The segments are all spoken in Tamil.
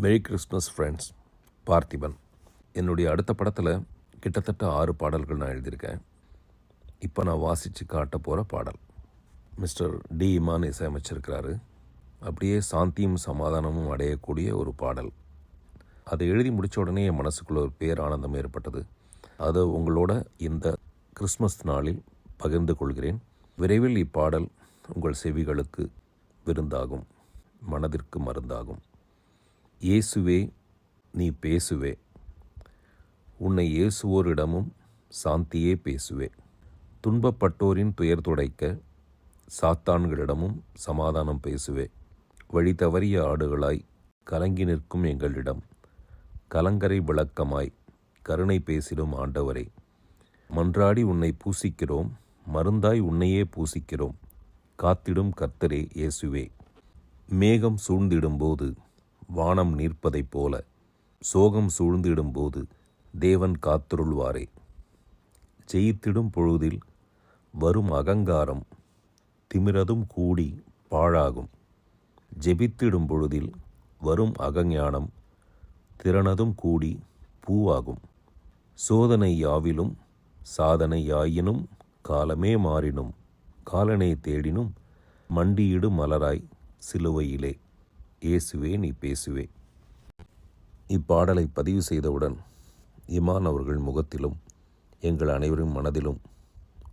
மெரி கிறிஸ்மஸ் ஃப்ரெண்ட்ஸ் பார்த்திபன். என்னுடைய அடுத்த படத்தில் கிட்டத்தட்ட ஆறு பாடல்கள் நான் எழுதியிருக்கேன். இப்போ நான் வாசித்து காட்ட போகிற பாடல். மிஸ்டர் டி இமான் இசையமைச்சிருக்கிறாரு. அப்படியே சாந்தியும் சமாதானமும் அடையக்கூடிய ஒரு பாடல். அதை எழுதி முடித்த உடனே என் மனசுக்குள்ள ஒரு பேர் ஆனந்தம் ஏற்பட்டது. அதை உங்களோட இந்த கிறிஸ்மஸ் நாளில் பகிர்ந்து கொள்கிறேன். விரைவில் இப்பாடல் உங்கள் செவிகளுக்கு விருந்தாகும். மனதிற்கு மருந்தாகும். இயேசுவே நீ பேசுவே. உன்னை இயேசுவோரிடமும் சாந்தியே பேசுவே. துன்பப்பட்டோரின் துயர் துடைக்க சாத்தான்களிடமும் சமாதானம் பேசுவே. வழி தவறிய ஆடுகளாய் கலங்கி நிற்கும் எங்களிடம். கலங்கரை விளக்கமாய் கருணை பேசிடும் ஆண்டவரே. மன்றாடி உன்னை பூசிக்கிறோம் மருந்தாய் உன்னையே பூசிக்கிறோம். காத்திடும் கர்த்தரே இயேசுவே. மேகம் சூழ்ந்திடும்போது வானம் நிற்பதைப் போல சோகம் சூழ்ந்திடும்போது தேவன் காத்திருள்வாரே. ஜெயித்திடும் பொழுதில் வரும் அகங்காரம் திமிரதும் கூடி பாழாகும். ஜெபித்திடும் பொழுதில் வரும் அகஞானம் திறனதும் கூடி பூவாகும். சோதனை யாவிலும் சாதனை யாயினும் காலமே மாறினும் காலனை தேடினும் மண்டியிடு மலராய் சிலுவையிலே. இயேசுவே நீ பேசுவே. இப்பாடலை பதிவு செய்தவுடன் இமான் அவர்கள் முகத்திலும் எங்கள் அனைவரின் மனதிலும்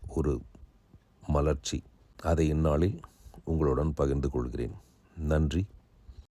ஒரு மலர்ச்சி. அதை இந்நாளில் உங்களுடன் பகிர்ந்து கொள்கிறேன். நன்றி.